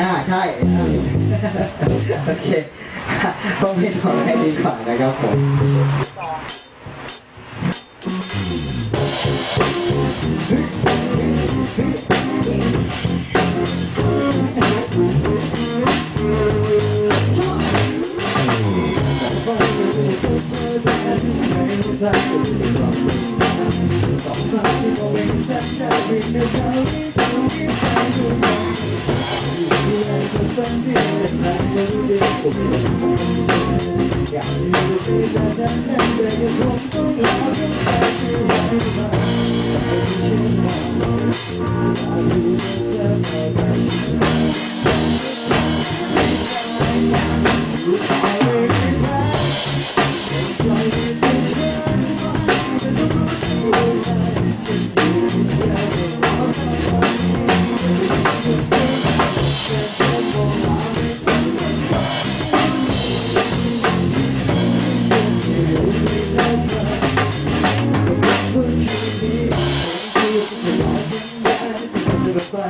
อ่าใช่โอเคก็ไม่ต้องให้ดีกว่านะครับผมสองคที่เราเป็นสัญาณวินเดียวกัที่จะมีใจ 两知不觉这城市的历史已记取了你的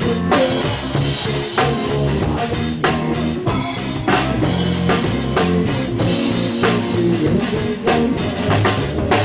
Thank you.